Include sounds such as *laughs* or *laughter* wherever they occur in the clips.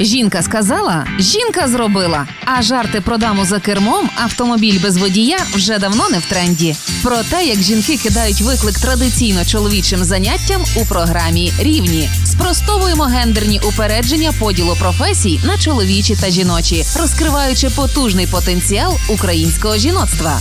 Жінка сказала, жінка зробила. А жарти про даму за кермом, автомобіль без водія вже давно не в тренді. Про те, як жінки кидають виклик традиційно чоловічим заняттям у програмі Рівні. Спростовуємо гендерні упередження поділу професій на чоловічі та жіночі, розкриваючи потужний потенціал українського жіноцтва.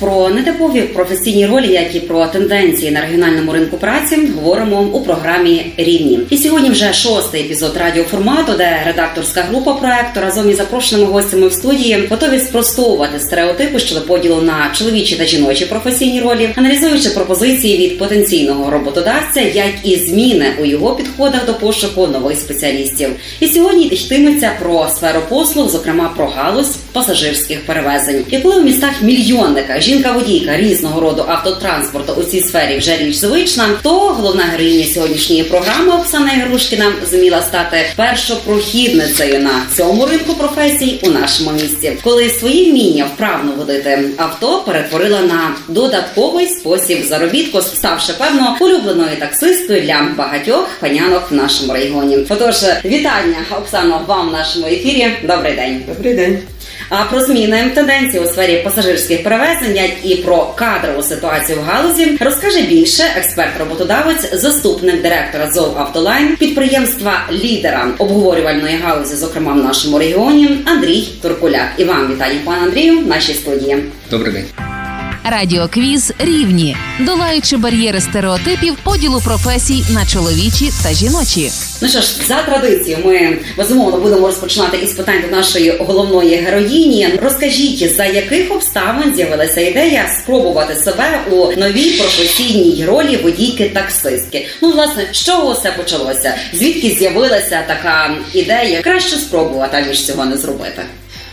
Про нетипові професійні ролі, як і про тенденції на регіональному ринку праці, говоримо у програмі Рівні. І сьогодні вже шостий епізод радіоформату, де редакторська група проекту разом із запрошеними гостями в студії готові спростовувати стереотипи щодо поділу на чоловічі та жіночі професійні ролі, аналізуючи пропозиції від потенційного роботодавця, як і зміни у його підходах до пошуку нових спеціалістів. І сьогодні йтиметься про сферу послуг, зокрема про галузь пасажирських перевезень. І коли у містах мільйонника жінка-водійка різного роду автотранспорту у цій сфері вже річ звична, то головна героїня сьогоднішньої програми Оксана Ігрушкіна зуміла стати першопрохідницею на цьому ринку професій у нашому місті, коли свої вміння вправно водити авто перетворила на додатковий спосіб заробітку, ставши певно улюбленою таксисткою для багатьох панянок в нашому регіоні. Отож, вітання Оксано вам в нашому ефірі. Добрий день. Добрий день. А про зміни тенденції у сфері пасажирських перевезень і про кадрову ситуацію в галузі розкаже більше експерт-роботодавець, заступник директора ЗОВ «Автолайн», підприємства лідера обговорювальної галузі, зокрема в нашому регіоні, Андрій Туркуляк. І вам вітання, пан Андрію, в нашій студії. Добрий день. Радіоквіз рівні, долаючи бар'єри стереотипів поділу професій на чоловічі та жіночі. Ну що ж, за традицією, ми безумовно будемо розпочинати із питань до нашої головної героїні. Розкажіть, за яких обставин з'явилася ідея спробувати себе у новій професійній ролі водійки-таксистки? Ну, власне, з чого все почалося? Звідки з'явилася така ідея? Краще спробувати, ніж цього не зробити.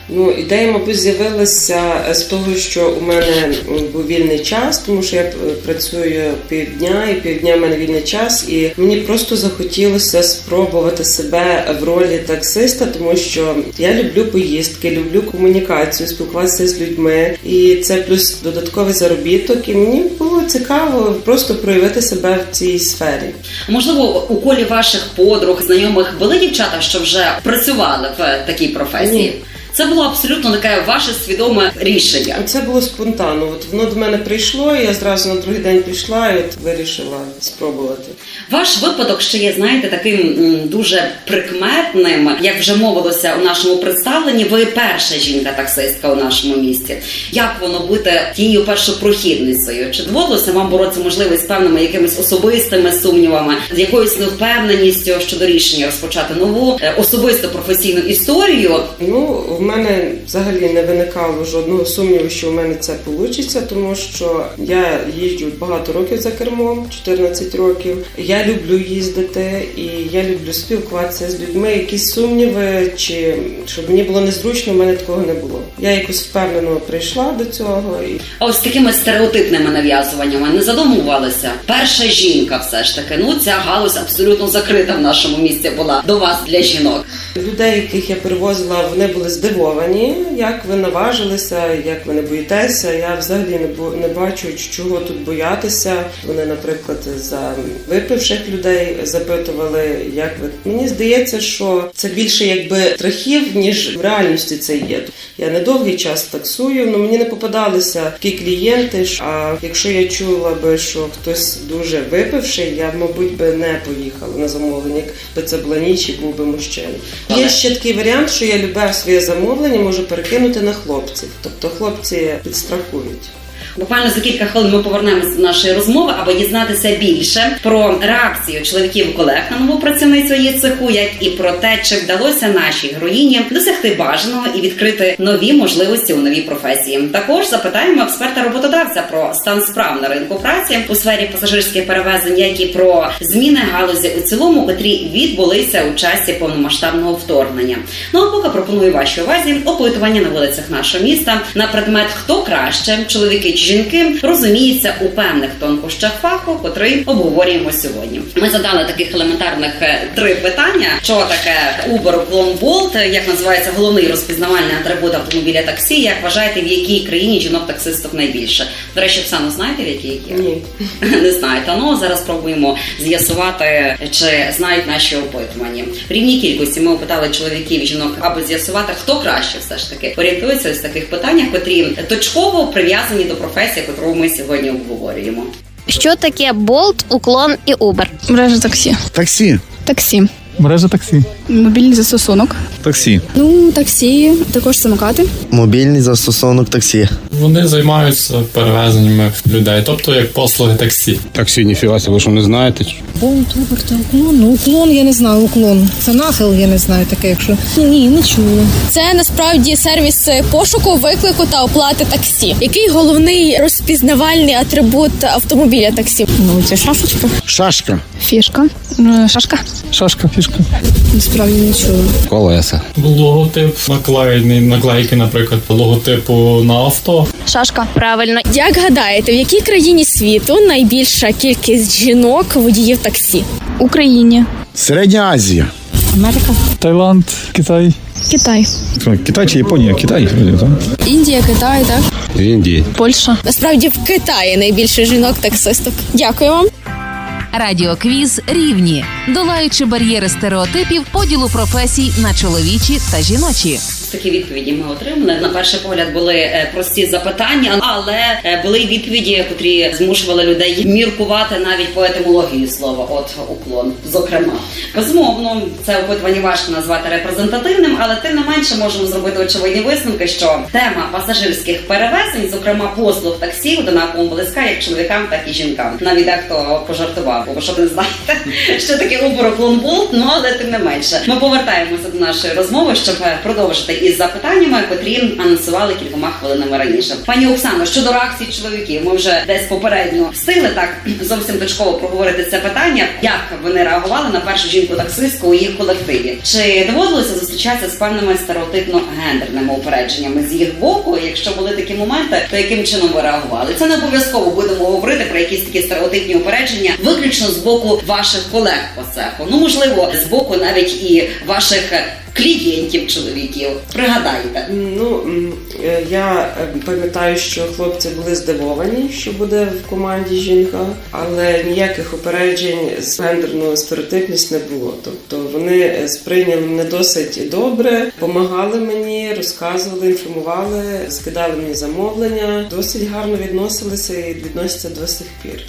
Ну, ідея, мабуть, з'явилася з того, що у мене був вільний час, тому що я е, працюю півдня, і півдня в мене вільний час, і мені просто захотілося спробувати себе в ролі таксиста, тому що я люблю поїздки, люблю комунікацію, спілкуватися з людьми, і це плюс додатковий заробіток. І мені було цікаво просто проявити себе в цій сфері. Можливо, у колі ваших подруг, знайомих були дівчата, що вже працювали в такій професії. Ні. Це було абсолютно таке ваше свідоме рішення. Це було спонтанно. От воно до мене прийшло, і я зразу на другий день пішла і от вирішила спробувати. Ваш випадок ще є, знаєте, таким дуже прикметним, як вже мовилося у нашому представленні. Ви перша жінка-таксистка у нашому місті. Як воно бути тією першопрохідницею? Чи доводилося вам боротися можливо з певними якимись особистими сумнівами, з якоюсь невпевненістю щодо рішення розпочати нову е, особисту професійну історію? Ну, в мене взагалі не виникало жодного сумніву, що в мене це вийде, тому що я їжджу багато років за кермом, 14 років. Я люблю їздити і я люблю спілкуватися з людьми. Якісь сумніви, чи щоб мені було незручно, в мене такого не було. Я якось впевнено прийшла до цього і А ось такими стереотипними нав'язуваннями не задумувалися. Перша жінка, все ж таки. Ну ця галузь абсолютно закрита в нашому місті була до вас для жінок. Людей, яких я перевозила, вони були здивовані, як ви наважилися, як ви не боїтеся. Я взагалі не не бачу, чого тут боятися. Вони, наприклад, за випивших людей запитували, як ви мені здається, що це більше якби страхів, ніж в реальності це є. Я недовгий час таксую, але мені не попадалися такі клієнти. А якщо я чула би, що хтось дуже випивший, я мабуть би не поїхала на замовлення, якби це була ніч і був би мужчина. Є ще такий варіант, що я любе своє замовлення можу перекинути на хлопців. Тобто хлопці підстрахують. Буквально за кілька хвилин ми повернемося до нашої розмови, аби дізнатися більше про реакцію чоловіків колег на нову працівницю її цеху, як і про те, чи вдалося нашій героїні досягти бажаного і відкрити нові можливості у новій професії. Також запитаємо експерта роботодавця про стан справ на ринку праці у сфері пасажирських перевезень, як і про зміни галузі у цілому, котрі відбулися у часі повномасштабного вторгнення. Ну а поки пропоную вашій увазі опитування на вулицях нашого міста на предмет хто краще, чоловіки жінки розуміються у певних тонкощах фаху, котрий обговорюємо сьогодні. Ми задали таких елементарних е, три питання: що таке Uber, Uklon, Bolt, як називається головний розпізнавальний атрибут автомобіля таксі. Як вважаєте, в якій країні жінок-таксисток найбільше? До речі, Оксано, знаєте, в якій є? Ні. *laughs* Не знаєте. Ну зараз спробуємо з'ясувати, чи знають наші опитування. В рівній кількості ми опитали чоловіків і жінок, аби з'ясувати, хто краще все ж таки орієнтується в таких питаннях, котрі точково прив'язані до професії, яку ми сьогодні обговорюємо. Що таке болт, уклон і Uber? Мережа таксі. Таксі. Таксі. Мережа таксі. Мобільний застосунок. Таксі. Ну, таксі, також самокати. Мобільний застосунок таксі. Вони займаються перевезеннями людей, тобто як послуги таксі. Таксі, ніфіга, ви що не знаєте? Болт, Убер та уклон. Ну, уклон я не знаю, уклон. Це нахил, я не знаю таке, якщо. Ні, не чула. Це насправді сервіс пошуку, виклику та оплати таксі. Який головний розпізнавальний атрибут автомобіля таксі? Ну, це шашечка. Шашка. Фішка. Е, Шашка. Шашка, фішка. Насправді не чула. Колеса. Логотип наклеєний, наклейки, наприклад, логотипу на авто. Шашка. Правильно. Як гадаєте, в якій країні світу найбільша кількість жінок водіїв таксі? Україні. Середня Азія. Америка. Таїланд, Китай. Китай. Китай чи Японія? Китай. Індія, Китай, так? В Індії. Польща. Насправді в Китаї найбільше жінок таксисток. Дякую вам. Радіоквіз рівні, долаючи бар'єри стереотипів поділу професій на чоловічі та жіночі. Такі відповіді ми отримали. На перший погляд були е, прості запитання, але е, були й відповіді, котрі змушували людей міркувати навіть по етимології слова. От уклон, зокрема, безумовно, це опитування важко назвати репрезентативним, але тим не менше можемо зробити очевидні висновки, що тема пасажирських перевезень, зокрема послуг таксі, однаково близька як чоловікам, так і жінкам. Навіть дехто пожартував, бо що ви не знаєте, *laughs* що таке уклон, ну але тим не менше. Ми повертаємося до нашої розмови, щоб продовжити із запитаннями, котрі анонсували кількома хвилинами раніше. Пані Оксано, щодо реакції чоловіків, ми вже десь попередньо встигли так зовсім точково проговорити це питання. Як вони реагували на першу жінку-таксистку у їх колективі? Чи доводилося зустрічатися з певними стереотипно-гендерними упередженнями з їх боку? Якщо були такі моменти, то яким чином ви реагували? Це не обов'язково будемо говорити про якісь такі стереотипні упередження, виключно з боку ваших колег по цеху. Ну можливо, з боку навіть і ваших клієнтів чоловіків. Пригадайте. Ну е, я е, пам'ятаю, що хлопці були здивовані, що буде в команді жінка, але ніяких упереджень з гендерною стереотипність не було. Тобто вони е, сприйняли мене досить добре, допомагали мені, розказували, інформували, скидали мені замовлення, досить гарно відносилися і відносяться до сих пір.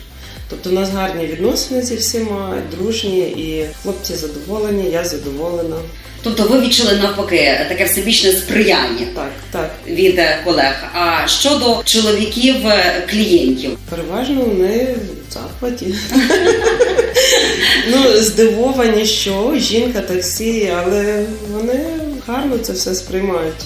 Тобто у нас гарні відносини зі всіма, дружні, і хлопці задоволені, я задоволена. Тобто ви відчули навпаки таке всебічне сприяння Так, так. від е, колег. А щодо чоловіків е, клієнтів, Переважно вони в захваті. *laughs* ну, здивовані, що жінка таксі, але вони гарно це все сприймають.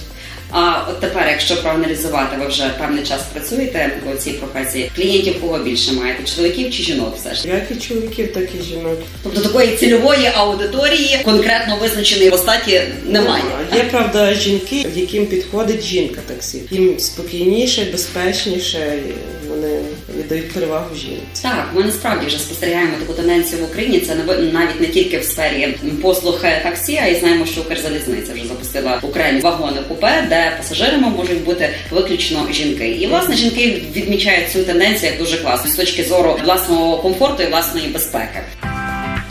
А от тепер, якщо проаналізувати, ви вже певний час працюєте у цій професії. Клієнтів кого більше маєте? Чоловіків чи жінок? Все ж Як і чоловіків, так і жінок. тобто такої цільової аудиторії конкретно визначеної в остаті немає. Є правда жінки, яким підходить жінка таксі. Їм спокійніше, безпечніше, вони віддають перевагу жінці. Так, ми насправді вже спостерігаємо таку тенденцію в Україні. Це навіть не тільки в сфері послуг е, таксі, а й знаємо, що Укрзалізниця вже запустила окремі вагони купе, де пасажирами можуть бути виключно жінки. І власне жінки відмічають цю тенденцію як дуже класно з точки зору власного комфорту і власної безпеки.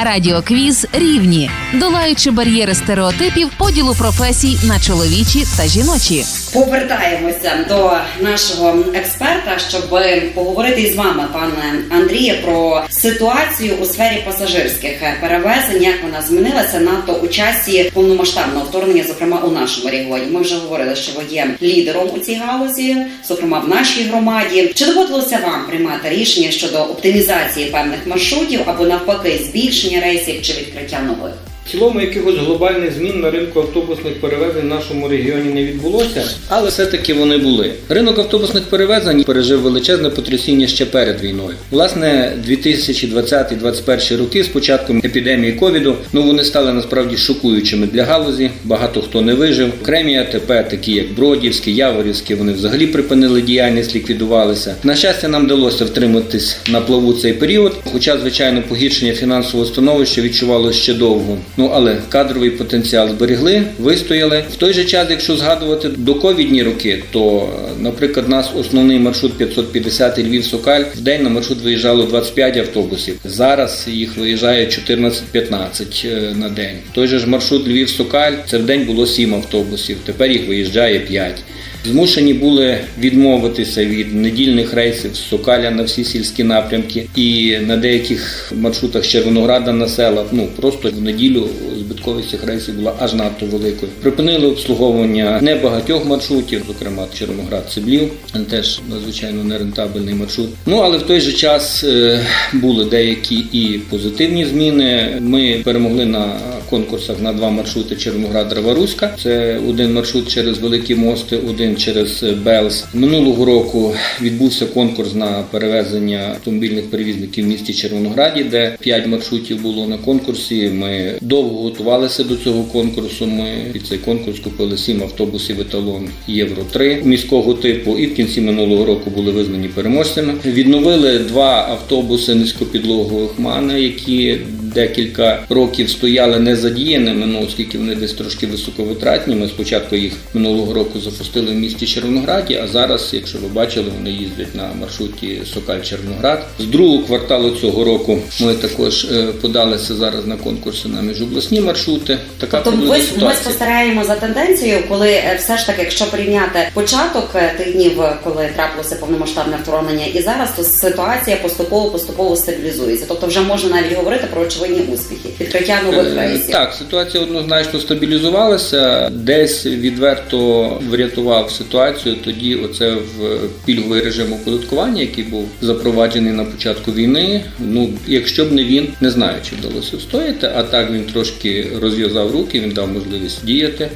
Радіоквіз рівні, долаючи бар'єри стереотипів поділу професій на чоловічі та жіночі. Повертаємося до нашого експерта, щоб поговорити із вами, пане Андріє, про ситуацію у сфері пасажирських перевезень, як вона змінилася надто у часі повномасштабного вторгнення, зокрема у нашому регіоні. Ми вже говорили, що ви є лідером у цій галузі, зокрема в нашій громаді. Чи доводилося вам приймати рішення щодо оптимізації певних маршрутів або навпаки збільшення рейсів чи відкриття нових? Цілому якихось глобальних змін на ринку автобусних перевезень в нашому регіоні не відбулося, але все-таки вони були. Ринок автобусних перевезень пережив величезне потрясіння ще перед війною. Власне, 2020-2021 роки з початком епідемії ковіду, ну вони стали насправді шокуючими для галузі. Багато хто не вижив. Окремі АТП, такі як Бродівське, Яворівське, вони взагалі припинили діяльність, ліквідувалися. На щастя, нам вдалося втриматись на плаву цей період, хоча, звичайно, погіршення фінансового становища відчувалося ще довго. Ну але кадровий потенціал зберегли, вистояли. В той же час, якщо згадувати доковідні роки, то, е, наприклад, у нас основний маршрут 550 Львів-Сокаль в день на маршрут виїжджало 25 автобусів. Зараз їх виїжджає 14-15 е, на день. Той же ж маршрут Львів-Сокаль це в день було 7 автобусів. Тепер їх виїжджає 5. Змушені були відмовитися від недільних рейсів з Сокаля на всі сільські напрямки, і на деяких маршрутах Червонограда на села. Ну просто в неділю збитковість цих рейсів була аж надто великою. Припинили обслуговування небагатьох маршрутів, зокрема Червоноград Сиблів, теж надзвичайно нерентабельний маршрут. Ну але в той же час е, були деякі і позитивні зміни. Ми перемогли на конкурсах на два маршрути Червоноград Раворуська. Це один маршрут через Великі Мости, один через Белс. Минулого року відбувся конкурс на перевезення автомобільних перевізників в місті Червонограді, де п'ять маршрутів було на конкурсі. Ми довго готувалися до цього конкурсу. Ми під цей конкурс купили сім автобусів еталон Євро 3 міського типу, і в кінці минулого року були визнані переможцями. Відновили два автобуси низькопідлогових мани, які декілька років стояли не задіяними, ну оскільки вони десь трошки високовитратні. Ми спочатку їх минулого року запустили в місті Червонограді, а зараз, якщо ви бачили, вони їздять на маршруті Сокаль-Червоноград. З другого кварталу цього року ми також е, подалися зараз на конкурси на міжобласні маршрути. Така Тобто ми, ми спостерігаємо за тенденцією, коли е, все ж таки, якщо порівняти початок е, тих днів, коли трапилося повномасштабне вторгнення, і зараз, то ситуація поступово поступово стабілізується. Тобто, вже можна навіть говорити про очевидні успіхи, відкриття нових рейсів. Так, ситуація однозначно стабілізувалася. Десь відверто врятував ситуацію. Тоді оце в пільговий режим оподаткування, який був запроваджений на початку війни. Ну, якщо б не він, не знаю, чи вдалося встояти. А так він трошки розв'язав руки, він дав можливість діяти.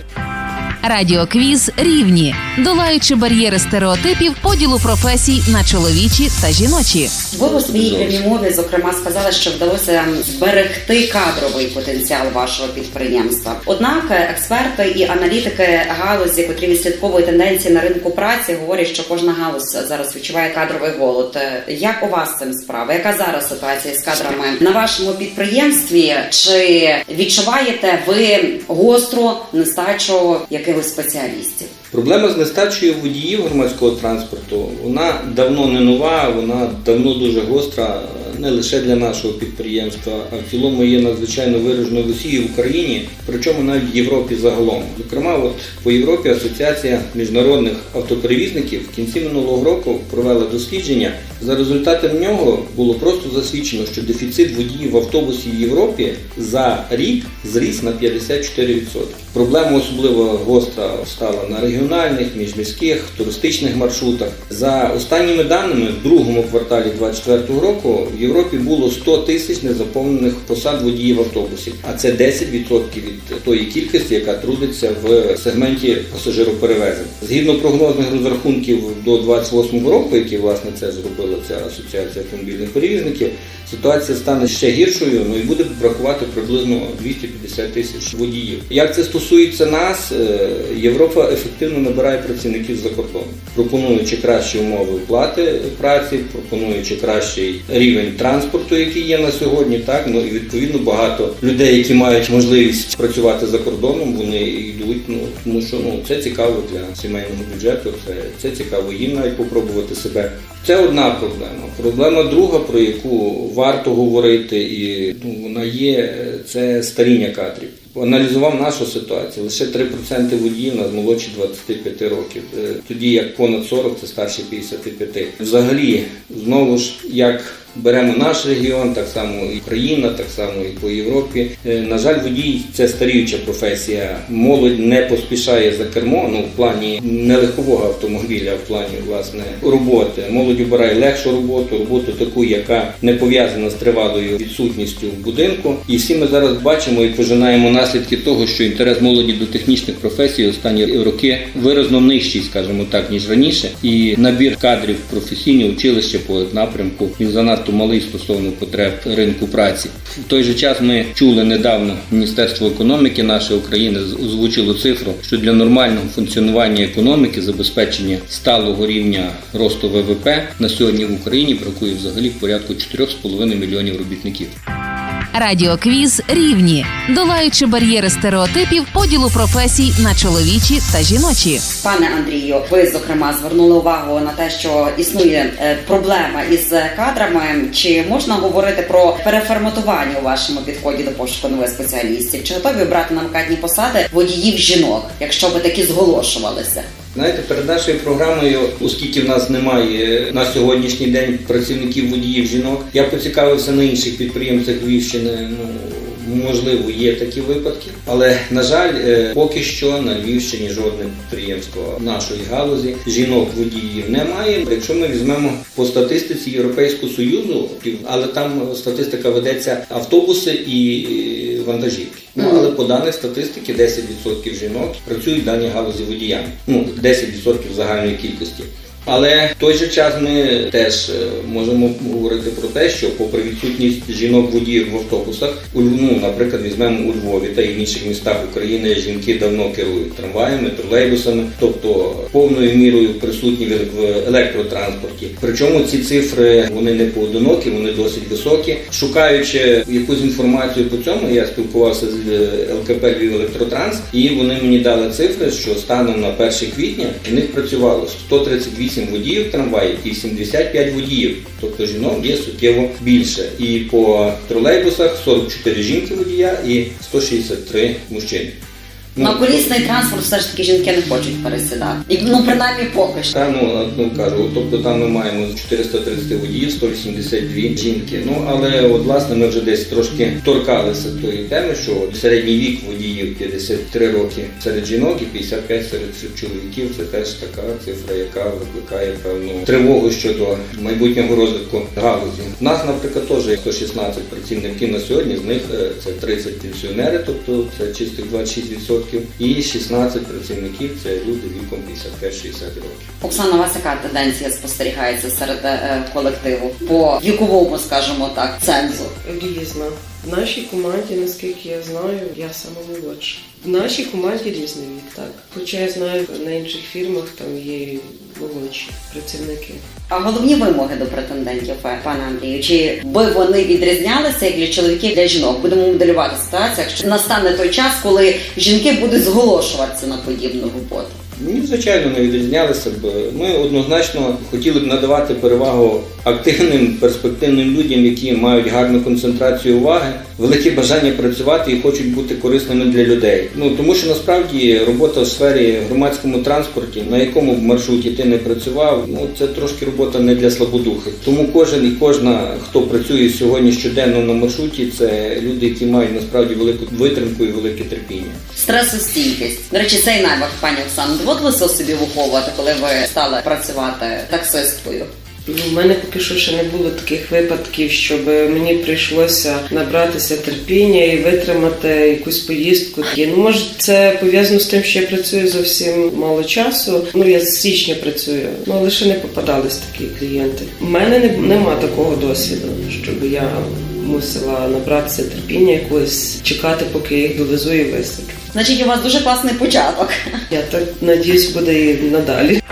Радіоквіз рівні, долаючи бар'єри стереотипів поділу професій на чоловічі та жіночі. Ви у своїй прямій мові, зокрема, сказали, що вдалося зберегти кадровий потенціал вашого підприємства. Однак е, експерти і аналітики галузі, котрі відслідковують тенденції на ринку праці, говорять, що кожна галузь зараз відчуває кадровий голод. Е, Як у вас цим справа? Яка зараз ситуація з кадрами на вашому підприємстві? Чи відчуваєте ви гостру нестачу якихось спеціалістів? Проблема з нестачею водіїв громадського транспорту вона давно не нова, вона давно дуже гостра не лише для нашого підприємства, а в цілому є надзвичайно вираженою в Росії в Україні, причому навіть в Європі загалом. Зокрема, от по Європі Асоціація міжнародних автоперевізників в кінці минулого року провела дослідження. За результатом нього було просто засвідчено, що дефіцит водіїв в автобусі в Європі за рік зріс на 54%. Проблема особливо гостра стала на регіональних, міжміських, туристичних маршрутах. За останніми даними, в другому кварталі 2024 року в Європі було 100 тисяч незаповнених посад водіїв автобусів, а це 10% від тої кількості, яка трудиться в сегменті пасажироперевезень. Згідно прогнозних розрахунків до 2028 року, які власне це зробила ця асоціація автомобільних перевізників, ситуація стане ще гіршою, ну і буде бракувати приблизно 250 тисяч водіїв. Як це стосується нас, е, Європа ефективно набирає працівників за кордону, пропонуючи кращі умови оплати праці, пропонуючи кращий рівень транспорту, який є на сьогодні. Так ну і відповідно багато людей, які мають можливість працювати за кордоном, вони йдуть. Ну тому що ну це цікаво для сімейного бюджету. Це, це цікаво їм навіть попробувати себе. Це одна проблема. Проблема друга, про яку варто говорити, і ну, вона є, це старіння кадрів. Аналізував нашу ситуацію. Лише 3% водіїв нас молодші 25 років, Е, тоді як понад 40 це старші 55. Взагалі, знову ж як. Беремо наш регіон, так само і Україна, так само і по Європі. Е, На жаль, водій це старіюча професія. Молодь не поспішає за кермо, ну в плані не легкового автомобіля, а в плані власне роботи. Молодь обирає легшу роботу, роботу таку, яка не пов'язана з тривалою відсутністю в будинку. І всі ми зараз бачимо і пожинаємо наслідки того, що інтерес молоді до технічних професій останні роки виразно нижчий, скажімо так, ніж раніше. І набір кадрів професійні училища по напрямку він занадто малий стосовно потреб ринку праці. В той же час ми чули недавно Міністерство економіки нашої України озвучило цифру, що для нормального функціонування економіки, забезпечення сталого рівня росту ВВП на сьогодні в Україні бракує взагалі порядку 4,5 мільйонів робітників. Радіоквіз рівні, долаючи бар'єри стереотипів поділу професій на чоловічі та жіночі. Пане Андрію, ви зокрема звернули увагу на те, що існує е, проблема із кадрами. Чи можна говорити про переформатування у вашому підході до пошуку нових спеціалістів? Чи готові брати на вакантні посади водіїв жінок, якщо би такі зголошувалися? Знаєте, перед нашою програмою, оскільки в нас немає на сьогоднішній день працівників водіїв жінок, я поцікавився на інших підприємцях Львівщини. Ну можливо, є такі випадки, але на жаль, е, поки що на Львівщині жодне підприємство нашої галузі жінок водіїв немає. Якщо ми візьмемо по статистиці Європейського союзу, але там статистика ведеться автобуси і е, вантажівки. Ну але по даних статистики 10% жінок працюють в даній галузі водіями. Ну 10% загальної кількості. Але в той же час ми теж е, можемо говорити про те, що попри відсутність жінок водіїв в автобусах, у ну, наприклад, візьмемо у Львові та інших містах України жінки давно керують трамваями, тролейбусами, тобто повною мірою присутні в електротранспорті. Причому ці цифри вони не поодинокі, вони досить високі. Шукаючи якусь інформацію по цьому, я спілкувався з е, ЛКП Львів Електротранс, і вони мені дали цифри, що станом на 1 квітня в них працювало 138 водіїв трамваїв і 75 водіїв, тобто жінок є суттєво більше. І по тролейбусах 44 жінки водія і 163 мужчини. На колісний транспорт все ж таки жінки не хочуть пересідати. І, ну принаймні поки що. Та, ну, ну кажу, тобто там ми маємо 430 водіїв, 182 жінки. Ну але от власне ми вже десь трошки торкалися тої теми, що середній вік водіїв 53 роки серед жінок і 55 серед чоловіків. Це теж така цифра, яка викликає певну тривогу щодо майбутнього розвитку галузі. У нас, наприклад, теж 116 працівників на сьогодні. З них е, це 30 пенсіонери, тобто це чистих 26%, і 16 працівників це люди віком 55-60 років. Оксана, у вас яка тенденція спостерігається серед е, колективу по віковому, скажімо так, цензу? Різна. В нашій команді, наскільки я знаю, я саме молодша. В нашій команді різний вік, так. Хоча я знаю, на інших фірмах там є молодші працівники. А головні вимоги до претендентів, е, пане Андрію, чи би вони відрізнялися як для чоловіків, для жінок? Будемо моделювати ситуацію, якщо настане той час, коли жінки будуть зголошуватися на подібну роботу. Ні, звичайно, не відрізнялися б. Ми однозначно хотіли б надавати перевагу активним, перспективним людям, які мають гарну концентрацію уваги, велике бажання працювати і хочуть бути корисними для людей. Ну тому що насправді робота в сфері громадському транспорті, на якому б маршруті ти не працював, ну це трошки робота не для слабодухих. Тому кожен і кожна, хто працює сьогодні щоденно на маршруті, це люди, які мають насправді велику витримку і велике терпіння. Стресостійкість. До речі, цей навик, пані Оксано, доводилося собі виховувати, коли ви стали працювати таксисткою. Ну, У мене поки що ще не було таких випадків, щоб мені прийшлося набратися терпіння і витримати якусь поїздку. І, Ну, може, це пов'язано з тим, що я працюю зовсім мало часу. Ну, я з січня працюю, ну але ще не попадались такі клієнти. У мене не, нема такого досвіду, щоб я мусила набратися терпіння якогось, чекати, поки я їх довезу і висиплю. Значить, у вас дуже класний початок. Я так надіюсь, буде і надалі.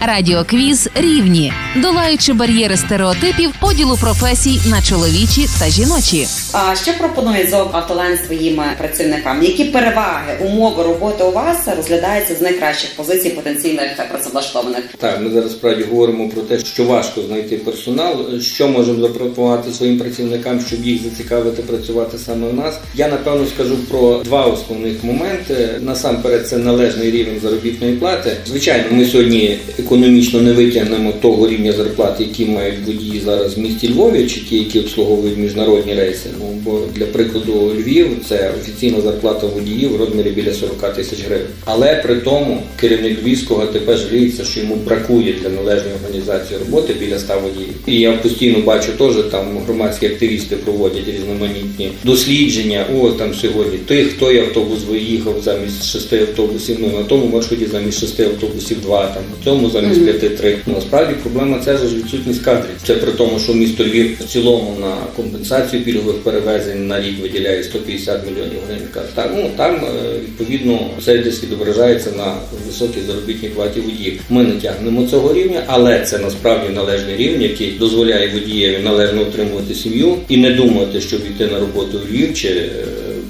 Радіоквіз рівні, долаючи бар'єри стереотипів поділу професій на чоловічі та жіночі. А що пропонує ЗОВ «Автолайн» своїм працівникам? Які переваги умови роботи у вас розглядаються з найкращих позицій потенційних працевлаштованих? Так, ми зараз справді говоримо про те, що важко знайти персонал, що можемо запропонувати своїм працівникам, щоб їх зацікавити працювати саме в нас. Я напевно скажу про два основних моменти. Насамперед, це належний рівень заробітної плати. Звичайно, ми сьогодні економічно не витягнемо того рівня зарплати, які мають водії зараз в місті Львові, чи ті, які обслуговують міжнародні рейси. Ну бо для прикладу Львів це офіційна зарплата водіїв в розмірі біля 40 тисяч гривень. Але при тому керівник Львівського АТП жаліється, що йому бракує для належної організації роботи біля 100 водіїв. І я постійно бачу теж там громадські активісти проводять різноманітні дослідження. О, там сьогодні тих, хто автобус виїхав замість шести автобусів. Ну на тому маршруті замість шести автобусів два, там на цьому замість п'яти три. Ну насправді проблема це ж відсутність кадрів. Це при тому, що місто Львів в цілому на компенсацію пільгових перевезень на рік виділяє 150 мільйонів гривень. Так, ну там е, відповідно це десь відображається на високій заробітній платі водіїв. Ми не тягнемо цього рівня, але це насправді належний рівень, який дозволяє водієві належно утримувати сім'ю і не думати, щоб йти на роботу в Львів чи е,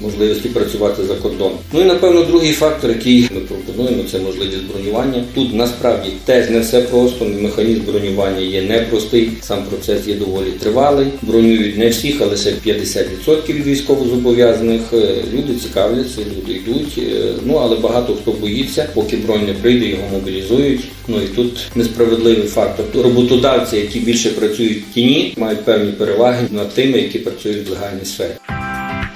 можливості працювати за кордоном. Ну і напевно другий фактор, який ми пропонуємо, це можливість бронювання. Тут насправді теж не все просто. Механізм бронювання є непростий. Сам процес є доволі тривалий. Бронюють не всіх, а лише 50% від військовозобов'язаних. Е, Люди цікавляться, люди йдуть. Е, Ну але багато хто боїться, поки бронь не прийде, його мобілізують. Ну і тут несправедливий фактор. Роботодавці, які більше працюють в тіні, мають певні переваги над тими, які працюють в легальній сфері.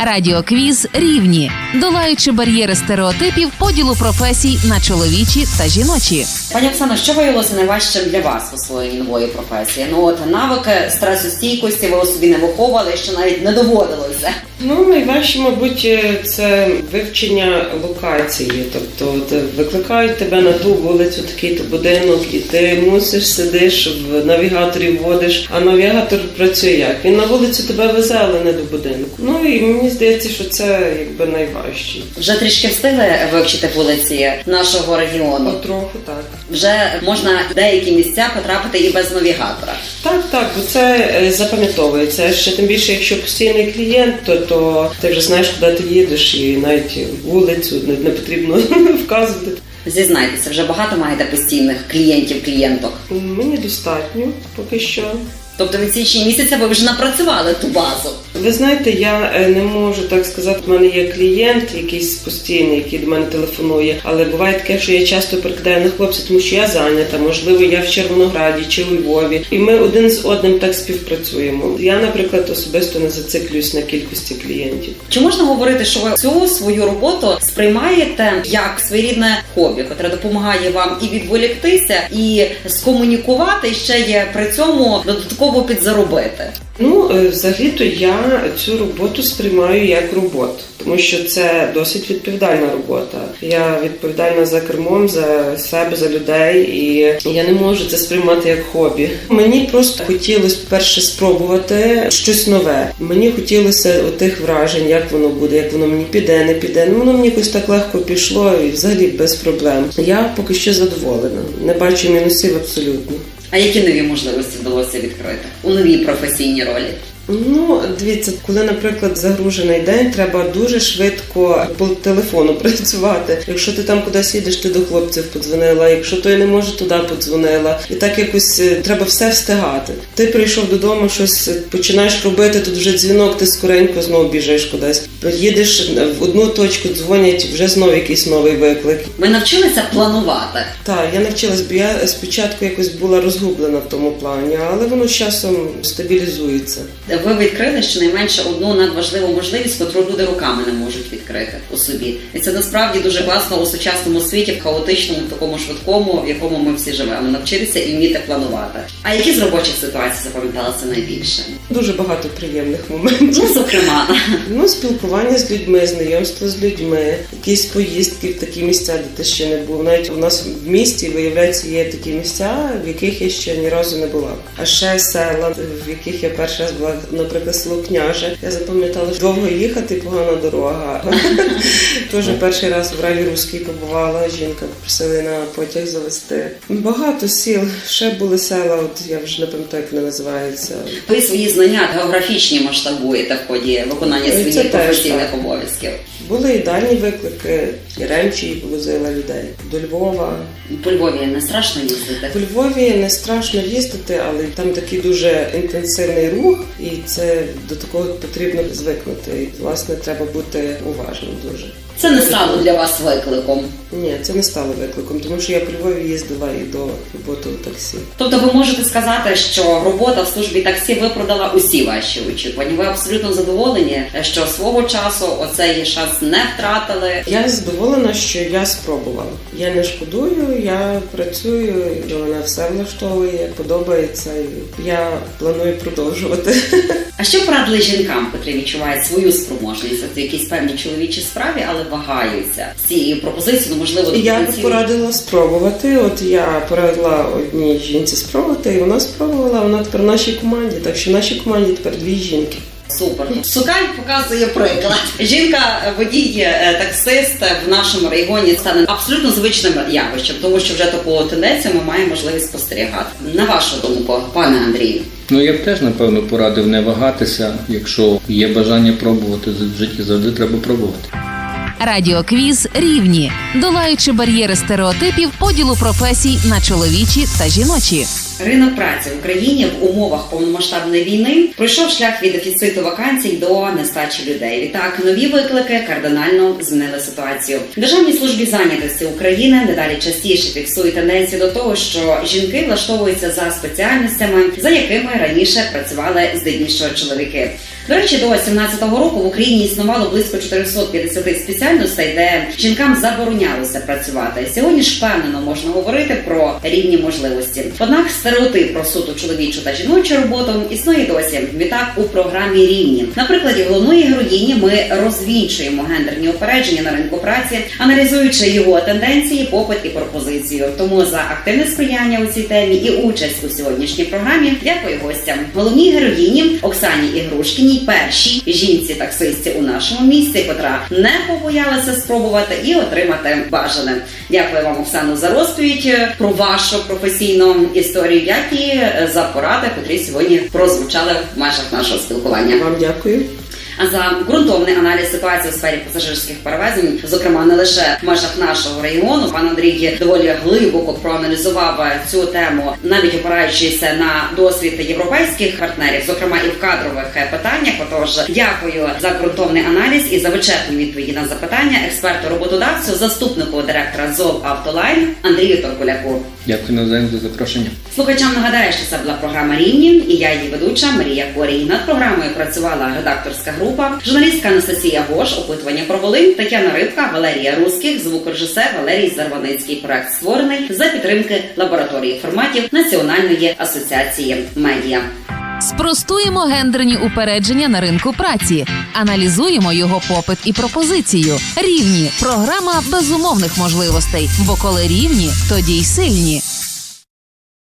Радіоквіз рівні, долаючи бар'єри стереотипів поділу професій на чоловічі та жіночі. Пані Оксано, що виявилося найважчим для вас у своїй нової професії? Ну от навики стресостійкості ви у собі не виховували, що навіть не доводилося. Ну, найважче, мабуть, це вивчення локації. Тобто от, викликають тебе на ту вулицю, такий то будинок, і ти мусиш сидиш в навігаторі вводиш, а навігатор працює як? Він на вулицю тебе везе, але не до будинку. Ну і мені здається, що це якби найважче. Вже трішки встигли вивчити вулиці нашого регіону. От трохи так. Вже можна в деякі місця потрапити і без навігатора. Так, так, бо це е, запам'ятовується. Ще тим більше, якщо постійний клієнт, то, то ти вже знаєш, куди ти їдеш, і навіть вулицю не, не потрібно *laughs* вказувати. Зізнайтеся, вже багато маєте постійних клієнтів, клієнток. Мені достатньо поки що. Тобто від січня місяця ви вже напрацювали ту базу. Ви знаєте, я е, не можу так сказати. У мене є клієнт, якийсь постійний, який до мене телефонує. Але буває таке, що я часто перекидаю на хлопця, тому що я зайнята. Можливо, я в Червонограді чи у Львові, і ми один з одним так співпрацюємо. Я, наприклад, особисто не зациклююсь на кількості клієнтів. Чи можна говорити, що ви цю свою роботу сприймаєте як своєрідне хобі, яке допомагає вам і відволіктися, і скомунікувати, і ще є при цьому додатково підзаробити? Ну, е, взагалі-то я цю роботу сприймаю як роботу, тому що це досить відповідальна робота. Я відповідальна за кермом, за себе, за людей, і я не можу це сприймати як хобі. Мені просто хотілося перше спробувати щось нове. Мені хотілося тих вражень, як воно буде, як воно мені піде, не піде. Ну воно мені якось так легко пішло і взагалі без проблем. Я поки що задоволена. Не бачу мінусів абсолютно. А які нові можливості вдалося відкрити у новій професійній ролі? Ну, дивіться, коли, наприклад, загружений день, треба дуже швидко по телефону *laughs* працювати. Якщо ти там кудись їдеш, ти до хлопців подзвонила. Якщо той не може, туди подзвонила. І так якось е, треба все встигати. Ти прийшов додому, щось починаєш робити. Тут вже дзвінок, ти скоренько знову біжиш кудись. Їдеш в одну точку, дзвонять, вже знову якийсь новий виклик. Ви навчилися планувати? Так, я навчилась, бо я спочатку якось була розгублена в тому плані, але воно з часом стабілізується. Ви відкрили щонайменше одну надважливу можливість, яку люди руками не можуть відкрити у собі. І це насправді дуже класно у сучасному світі, в хаотичному, такому швидкому, в якому ми всі живемо. Навчитися і вміти планувати. А які з робочих ситуацій запам'яталися найбільше? Дуже багато приємних моментів. Ну, зокрема, Ну, спілкування з людьми, знайомство з людьми, якісь поїздки в такі місця, де ти ще не був. Навіть у нас в місті виявляється є такі місця, в яких я ще ні разу не була. А ще села, в яких я перший раз була, наприклад, село Княже. Я запам'ятала, що довго їхати, погана дорога. *laughs* Теж перший раз в Ралі Руській побувала. Жінка попросили на потяг завести. Багато сіл. Ще були села, от я вже не пам'ятаю, як вони називаються. ви свої знання географічні масштабуєте в ході виконання своїх професійних обов'язків. Були і дальні виклики, і Ремчі возила людей до Львова. По Львові не страшно їздити. У Львові не страшно їздити, але там такий дуже інтенсивний рух, і це до такого потрібно звикнути. І власне треба бути уважним дуже. Це не стало для вас викликом. Ні, це не стало викликом, тому що я по Львові їздила і до роботи у таксі. Тобто ви можете сказати, що робота в службі таксі виправдала усі ваші очікування. Ви абсолютно задоволені, що свого часу оцей шанс не втратили. Я задоволена, що я спробувала. Я не шкодую, я працюю, і мене все влаштовує, подобається. І я планую продовжувати. А що порадили жінкам, котрі відчувають свою спроможність в якійсь певній чоловічій справі, але вагаються цією пропозицією, ну, можливо, до Я б порадила спробувати. От я порадила одній жінці спробувати, і вона спробувала. Вона тепер в нашій команді. Так що в нашій команді тепер дві жінки. Супер. Сукаль показує приклад. Жінка, водій, е, таксист в нашому регіоні стане абсолютно звичним явищем, тому що вже таку тенденцію ми маємо можливість спостерігати. На вашу думку, пане Андрію. Ну я б теж напевно порадив не вагатися. Якщо є бажання пробувати в житті, завжди треба пробувати. Радіоквіз рівні, долаючи бар'єри стереотипів поділу професій на чоловічі та жіночі. Ринок праці в Україні в умовах повномасштабної війни пройшов шлях від дефіциту вакансій до нестачі людей. Відтак нові виклики кардинально змінили ситуацію. Державній службі зайнятості України дедалі частіше фіксує тенденцію до того, що жінки влаштовуються за спеціальностями, за якими раніше працювали здебільшого чоловіки. До речі, до 17-го року в Україні існувало близько 450 спеціальностей, де жінкам заборонялося працювати. Сьогодні ж впевнено можна говорити про рівні можливості. Однак стереотип про суто чоловічу та жіночу роботу існує досі. Відтак у програмі рівні. На прикладі головної героїні ми розвінчуємо гендерні упередження на ринку праці, аналізуючи його тенденції, попит і пропозицію. Тому за активне сприяння у цій темі і участь у сьогоднішній програмі дякую гостям. Головній героїні Оксані Ігрушкіній, першій жінці таксисті у нашому місті, котра не побоялася спробувати і отримати бажане. Дякую вам, Оксано, за розповідь про вашу професійну історію, як і е, за поради, котрі сьогодні прозвучали в межах нашого спілкування. Вам дякую. А за ґрунтовний аналіз ситуації у сфері пасажирських перевезень, зокрема не лише в межах нашого регіону, пан Андрій доволі глибоко проаналізував цю тему, навіть опираючись на досвід європейських партнерів, зокрема і в кадрових питаннях. Отож, дякую за ґрунтовний аналіз і за вичерпні відповіді на запитання експерту роботодавцю, заступнику директора ЗОВ Автолайн Андрію Торкуляку. Дякую навзаєм за запрошення. Слухачам нагадаю, що це була програма Рівні, і я її ведуча Марія Корій. Над програмою працювала редакторська група, журналістка Анастасія Гош, опитування про Волинь, Тетяна Рибка, Валерія Руських, звукорежисер Валерій Зарваницький. Проект створений за підтримки лабораторії форматів Національної асоціації медіа. Спростуємо гендерні упередження на ринку праці, аналізуємо його попит і пропозицію. Рівні програма безумовних можливостей. Бо коли рівні, тоді й сильні.